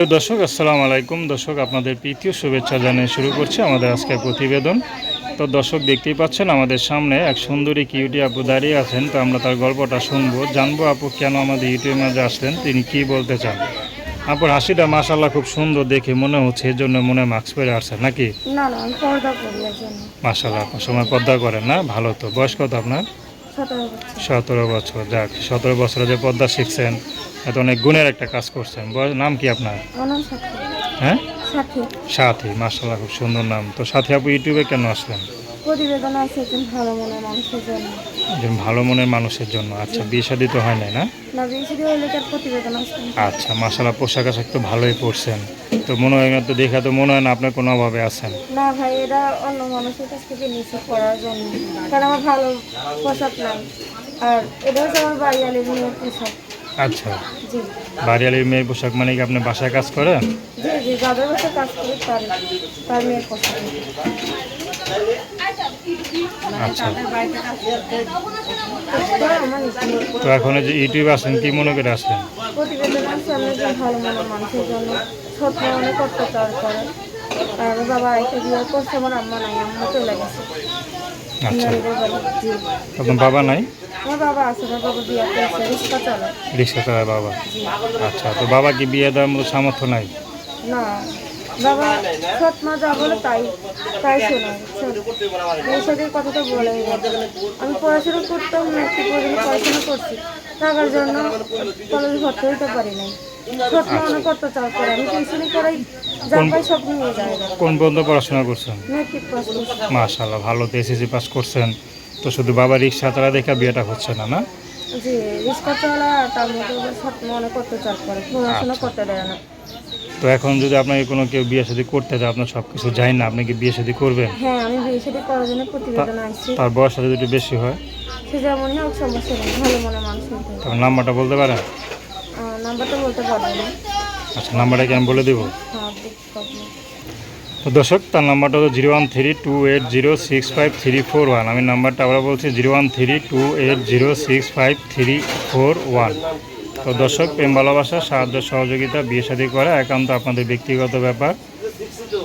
দর্শক আসসালামু আলাইকুম। দর্শক আপনাদের প্রীতীয় শুভেচ্ছা জানিয়ে শুরু করছি আমাদের আজকের প্রতিবেদন। তো দর্শক দেখতেই পাচ্ছেন আমাদের সামনে এক সুন্দরী কিউটি আপু দাঁড়িয়ে আছেন। তো আমরা তার গল্পটা শুনব। জানব আপু কেন আমাদের ইউটিউবের মাঝে আসলেন? তিনি কি বলতে চান? আপুর হাসিটা মাশাল্লাহ খুব সুন্দর দেখে মনে হচ্ছে এই জন্য মনে মাস্ক পরে আসছেন নাকি? পর্দা এর মাশাল্লাহ আপনার সময় পদ্মা করেন না? ভালো তো। বয়স কত আপনার? সতেরো বছর। যাক সতেরো বছরে যে পদ্মা শিখছেন এত অনেক গুণের একটা কাজ করছেন। বয়স নাম কি আপনার? হ্যাঁ? সাথী। সাথী মার্শাল্লাহ খুব সুন্দর নাম। তো সাথী আপু ইউটিউবে কেন আসলেন? প্রতিবেদন আছে একজন ভালো মনের মানুষের জন্য। একজন ভালো মনের মানুষের জন্য। আচ্ছা বিয়ে শাদি তো হয় নাই না? না বেশি হইলে তার প্রতিবেদন আসতেন আচ্ছা মার্শাল্লাহ পোশাক আশাক তো ভালোই পরছেন। তো মনে হয় না তো দেখা তো মনে হয় না আপনার কোনো অভাবে আছেন। না ভাই এটা অন্য মানুষের কাছ থেকে নিচে পড়ার জন্য। কারণ আমার ভালো পোশাক নাই। আর এটা হচ্ছে আমার বাড়ি আলির পোশাক। আচ্ছা। বাড়িয়ালির মেয়ের পোশাক মানে কি আপনি বাসায় কাজ করেন আচ্ছা। তো এখন যে ইউটিউবে আসেন কি মনে করে বাবা একটা বিয়ে করছে আমার আম্মা নাই আম্মা চলে গেছে। আচ্ছা। আপনার বাবা নাই? আমার বাবা আছে আমার বাবা বিয়ে করছে রিক্সা চালায়। রিক্সা চালায় বাবা? আচ্ছা তো বাবা কি বিয়ে দেওয়ার মতো সামর্থ্য নাই? না বাবা সৎ মা যা বলে তাই তাই শোনায় এই সাথে কথা তো বলে আমি পড়াশোনা করতাম না একটু পর্যন্ত পড়াশোনা করছি। টাকার জন্য কলেজে ভর্তি হতে পারি নাই। সৎ মা অনেক অত্যাচার করে আমি টিউশনি করাই যা পাই সব নিয়ে যায়। কোন পর্যন্ত পড়াশোনা করছেন? মেট্রিক পাস করছি। মাশাল্লাহ ভালো তো এসএসসি পাস করছেন। তো শুধু বাবা রিক্সা তারা দেখা বিয়েটা হচ্ছে না না? জি রিক্সা চালা তার মধ্যে ওদের সৎ মা অনেক অত্যাচার করে পড়াশোনা করতে দেয় না। তো এখন যদি আপনাকে কোনো কেউ বিয়ে শাদী করতে চায় আপনার সব কিছু জানি না আপনি কি বিয়ে শাদী করবেন? হ্যাঁ আমি বিয়ে সাথে করার জন্য প্রতিবেদন আসছি তার বয়স যদি একটু বেশি হয়? সে যেমনই হোক সমস্যা নেই ভালো মনে মানুষ হতে হবে। তখন নাম্বারটা বলতে পারেন? নাম্বারটা বলতে পারব না। আচ্ছা নাম্বারটা কি আমি বলে দেবো। তো দর্শক, তার নাম্বারটা হলো zero one three two eight zero six five three four one. আমি নাম্বারটা আবার বলছি, zero one three two eight zero six five three four one. তো দর্শক, প্রেম ভালোবাসা, সাহায্য, সহযোগিতা, বিয়ে শাদী করা একান্ত আপনাদের ব্যক্তিগত ব্যাপার।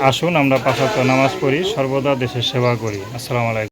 আসুন, আমরা পাঁচাত্তর নামাজ পড়ি, সর্বদা দেশের সেবা করি। আসসালামু আলাইকুম।